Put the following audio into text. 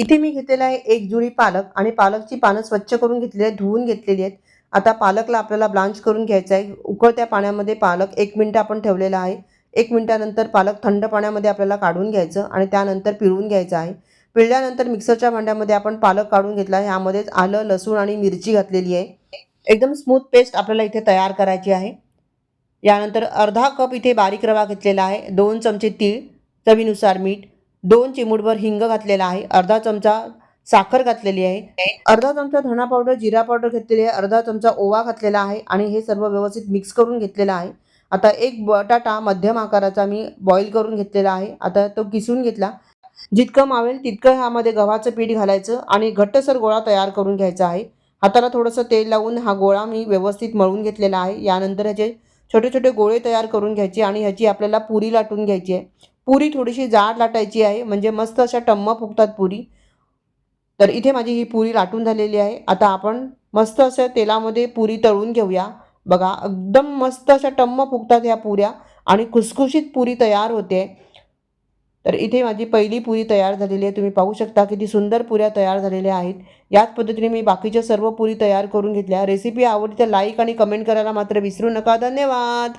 इथे मी घेतलेला आहे एक जुडी पालक आणि पालकची पानं स्वच्छ करून घेतलेली आहेत धुवून घेतलेली आहेत. आता पालकला आपल्याला ब्लांच करून घ्यायचं आहे. उकळत्या पाण्यामध्ये पालक एक मिनटं आपण ठेवलेला आहे. एक मिनटानंतर पालक थंड पाण्यामध्ये आपल्याला काढून घ्यायचं आणि त्यानंतर पिळून घ्यायचं आहे. पिळल्यानंतर मिक्सरच्या भांड्यामध्ये आपण पालक काढून घेतला आहे. ह्यामध्येच आलं लसूण आणि मिरची घातलेली आहे. एकदम स्मूथ पेस्ट आपल्याला इथे तयार करायची आहे. यानंतर अर्धा कप इथे बारीक रवा घेतलेला आहे. दोन चमचे तीळ चवीनुसार मीठ दोन चिमूटभर हिंग घातलेला आहे अर्धा चमचा साखर घातलेली आहे. अर्धा चमचा धणा पावडर जिरा पावडर घेतलेली आहे अर्धा चमचा ओवा घातलेला आहे आणि हे सर्व व्यवस्थित मिक्स करून घेतलेलं आहे. आता एक बटाटा मध्यम आकाराचा मी बॉईल करून घेतलेला आहे. आता तो किसून घेतला. जितकं मावेल तितकं ह्यामध्ये गव्हाचं पीठ घालायचं आणि घट्टसर गोळा तयार करून घ्यायचा आहे. हाताला थोडंसं तेल लावून हा गोळा मी व्यवस्थित मळून घेतलेला आहे. यानंतर ह्याचे छोटे छोटे गोळे तयार करून घ्यायचे आणि ह्याची आपल्याला पुरी लाटून घ्यायची आहे. पुरी थोडीशी जाड लाटायची आहे. म्हणजे मस्त अशा टम्म फुगतात पुरी. तर इथे माझी ही पुरी लाटून झालेली आहे. आता आपण मस्त असं तेलामध्ये पुरी तळून घेऊया. बघा एकदम मस्त अशा टम्म फुगतात ह्या पुऱ्या आणि खुसखुशीत पुरी तयार होते. तर इथे माझी पहिली पुरी तयार झालेली आहे. तुम्ही पाहू शकता किती सुंदर पुऱ्या तयार झालेल्या आहेत. याच पद्धतीने मी बाकीच्या सर्व पुरी तयार करून घेतल्या. रेसिपी आवडली तर लाईक आणि कमेंट करायला मात्र विसरू नका. धन्यवाद!